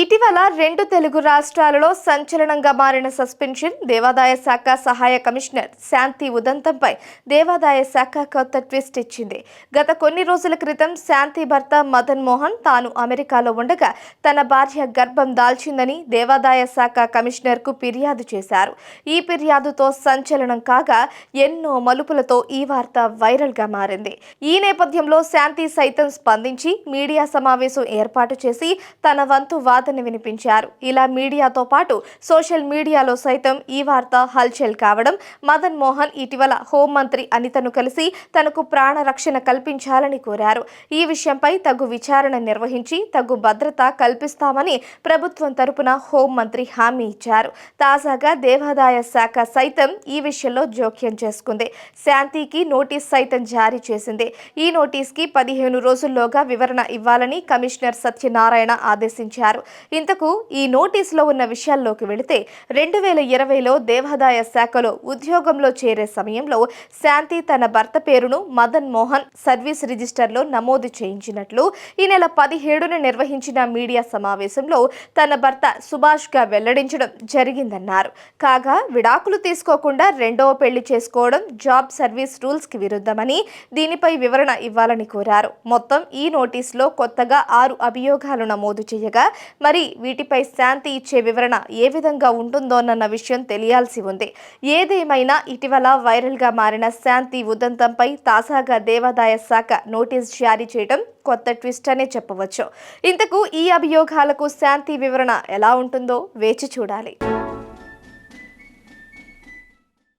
ఇటీవల రెండు తెలుగు రాష్ట్రాలలో సంచలనంగా మారిన సస్పెన్షన్ దేవాదాయ శాఖ సహాయ కమిషనర్ శాంతి ఉదంతంపై దేవాదాయ శాఖ కొత్త ట్విస్ట్ ఇచ్చింది. గత కొన్ని రోజుల క్రితం శాంతి భర్త మదన్ మోహన్ తాను అమెరికాలో ఉండగా తన భార్య గర్భం దాల్చిందని దేవాదాయ శాఖ కమిషనర్కు ఫిర్యాదు చేశారు. ఈ ఫిర్యాదుతో సంచలనం కాగా ఎన్నో మలుపులతో ఈ వార్త వైరల్గా మారింది. ఈ నేపథ్యంలో శాంతి సైతం స్పందించి మీడియా సమావేశం ఏర్పాటు చేసి తన వంతు వాదన వినిపించారు. ఇలా మీడియాతో పాటు సోషల్ మీడియాలో సైతం ఈ వార్త హల్చల్ కావడం మదన్ మోహన్ ఇటీవల హోంమంత్రి అనితను కలిసి తనకు ప్రాణ రక్షణ కల్పించాలని కోరారు. ఈ విషయంపై తగు విచారణ నిర్వహించి తగు భద్రత కల్పిస్తామని ప్రభుత్వం తరపున హోంమంత్రి హామీ ఇచ్చారు. తాజాగా దేవాదాయ శాఖ సైతం ఈ విషయంలో జోక్యం చేసుకుంది. శాంతికి నోటీస్ సైతం జారీ చేసింది. ఈ నోటీస్కి పదిహేను రోజుల్లోగా వివరణ ఇవ్వాలని కమిషనర్ సత్యనారాయణ ఆదేశించారు. ఇంతకు ఈ నోటీసులో ఉన్న విషయాల్లోకి వెళితే రెండు వేల ఇరవైలో దేవాదాయ శాఖలో ఉద్యోగంలో చేరే సమయంలో శాంతి తన భర్త పేరును మదన్ మోహన్ సర్వీస్ రిజిస్టర్లో నమోదు చేయించినట్లు ఈ నెల పదిహేడున నిర్వహించిన మీడియా సమావేశంలో తన భర్త సుభాష్గా వెల్లడించడం జరిగిందన్నారు. కాగా విడాకులు తీసుకోకుండా రెండవ పెళ్ళి చేసుకోవడం జాబ్ సర్వీస్ రూల్స్కి విరుద్ధమని దీనిపై వివరణ ఇవ్వాలని కోరారు. మొత్తం ఈ నోటీసులో కొత్తగా ఆరు అభియోగాలు నమోదు చేయగా మరి వీటిపై శాంతి ఇచ్చే వివరణ ఏ విధంగా ఉంటుందోనన్న విషయం తెలియాల్సి ఉంది. ఏదేమైనా ఇటీవల వైరల్గా మారిన శాంతి ఉదంతంపై తాజాగా దేవాదాయ శాఖ నోటీస్ జారీ చేయడం కొత్త ట్విస్ట్ అనే చెప్పవచ్చు. ఇంతకు ఈ అభియోగాలకు శాంతి వివరణ ఎలా ఉంటుందో వేచి చూడాలి.